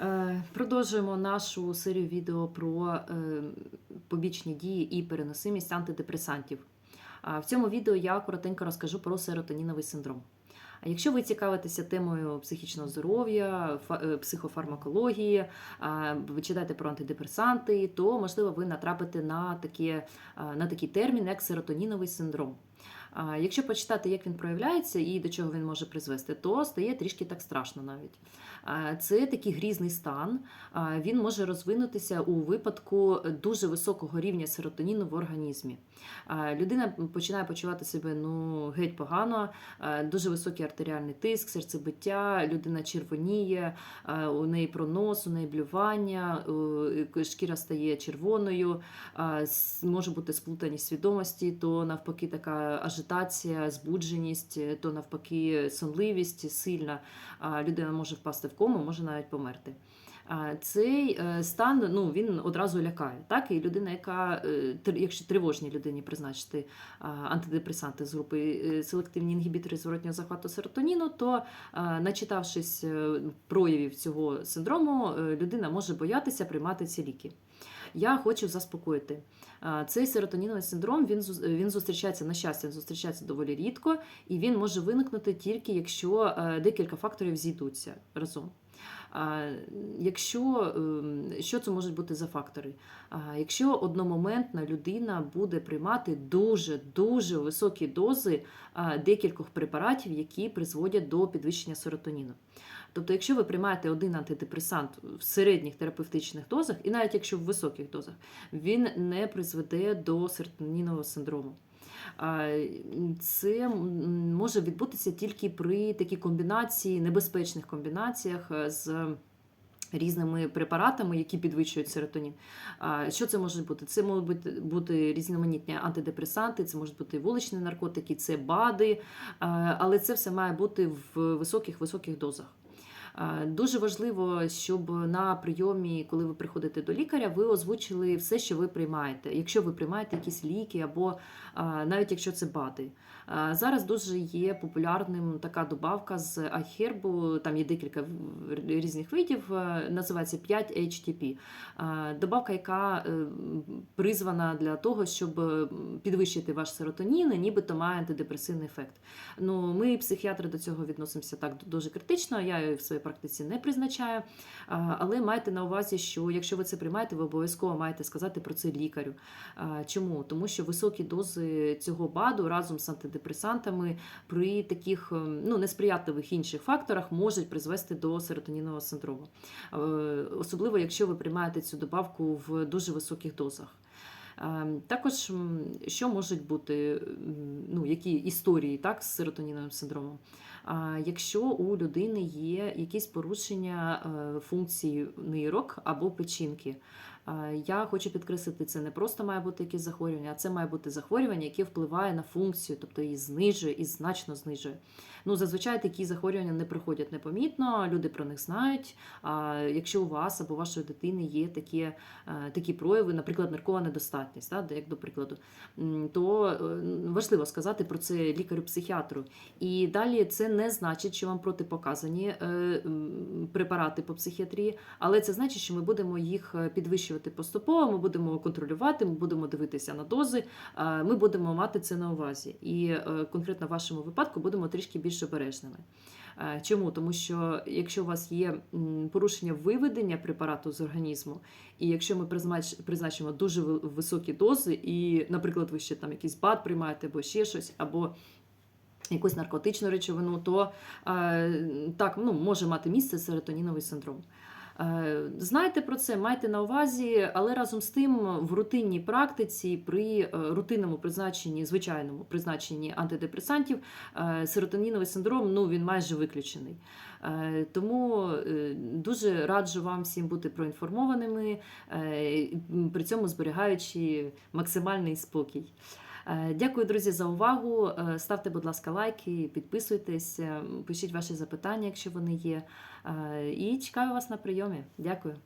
Е, Продовжуємо нашу серію відео про е, побічні дії і переносимість антидепресантів. В цьому відео я коротенько розкажу про серотоніновий синдром. А Якщо ви цікавитеся темою психічного здоров'я, е, психофармакології, ви читаєте про антидепресанти, то можливо ви натрапите на, таке, а, на такий термін, як серотоніновий синдром. Якщо почитати, як він проявляється і до чого він може призвести, то стає трішки так страшно навіть. Це такий грізний стан. Він може розвинутися у випадку дуже високого рівня серотоніну в організмі. Людина починає почувати себе ну, геть погано, дуже високий артеріальний тиск, серцебиття, людина червоніє, у неї пронос, у неї блювання, шкіра стає червоною, може бути сплутаність свідомості, то навпаки така ажитація, збудженість, то навпаки сонливість сильна. Людина може впасти в кому, може навіть померти. Цей е, стан ну, він одразу лякає. Так? І людина, яка, е, якщо тривожній людині призначити антидепресанти з групи е, селективні інгібітори зворотнього захвату серотоніну, то, начитавшись проявів цього синдрому, людина може боятися приймати ці ліки. Я хочу заспокоїти. Цей серотоніновий синдром він, він зустрічається, на щастя, він зустрічається доволі рідко, і він може виникнути тільки якщо е, декілька факторів зійдуться разом. Якщо ем, що це можуть бути за фактори? Якщо одномоментна людина буде приймати дуже дуже високі дози декількох препаратів, які призводять до підвищення серотоніну. Тобто, якщо ви приймаєте один антидепресант в середніх терапевтичних дозах, і навіть якщо в високих дозах, він не призведе до серотонінового синдрому. Це може відбутися тільки при такій комбінації, небезпечних комбінаціях е, з різними препаратами, які підвищують серотонін. Що це може бути? Це можуть бути, бути різноманітні антидепресанти, це можуть бути вуличні наркотики, це БАДи, але це все має бути в високих-високих дозах. Дуже важливо, щоб на прийомі, коли ви приходите до лікаря, ви озвучили все, що ви приймаєте. Якщо ви приймаєте якісь ліки, або навіть якщо це БАДи. Зараз дуже є популярним така добавка з айхербу, там є декілька різних видів, е, називається 5-HTP. Добавка, яка е, призвана для того, щоб підвищити ваш серотонін, і нібито має антидепресивний ефект. Ну, ми, психіатри, до цього відносимося так дуже критично. Я в своїй практиці не призначаю. Але майте на увазі, що якщо ви це приймаєте, ви обов'язково маєте сказати про це лікарю. Чому? Тому що високі дози цього БАДу разом з антидепресантами при таких ем, ну, несприятливих інших факторах можуть призвести до серотонінового синдрому. Особливо, якщо ви приймаєте цю добавку в дуже високих дозах. Е, Також що можуть бути які історії так, з серотоніновим синдромом? А Якщо у людини є якісь порушення е, функцій нирок або печінки, я хочу підкреслити, це не просто має бути якесь захворювання, а це має бути захворювання, яке впливає на функцію, тобто її знижує і значно знижує. Ну, зазвичай такі захворювання не приходять непомітно, люди про них знають. А якщо у вас або вашої дитини є такі, е, такі прояви, наприклад, наркова недостатність, так, як до прикладу, то е, важливо сказати про це лікарю-психіатру. І далі це не значить, що вам протипоказані е, препарати по психіатрії, але це значить, що ми будемо їх е, підвищувати поступово, ми будемо контролювати, ми будемо дивитися на дози, е, ми будемо мати це на увазі. І конкретно в вашому випадку будемо трішки більш обережними. Чому? Тому що якщо у вас є порушення виведення препарату з організму, і якщо ми призначимо дуже високі дози, і, наприклад, ви ще там якийсь бад приймаєте або ще щось, або якусь наркотичну речовину, то е, так ну, може мати місце серотоніновий синдром. Е, Знайте про це, майте на увазі, але разом з тим в рутинній практиці при е, рутинному призначенні, звичайному призначенні антидепресантів, серотоніновий синдром ну, він майже виключений. Тому дуже раджу вам всім бути проінформованими, при цьому зберігаючи максимальний спокій. Е, Дякую, друзі, за увагу. Е, Ставте, будь ласка, лайки, підписуйтесь, е, пишіть ваші запитання, якщо вони є. І чекаю вас на прийомі. Дякую.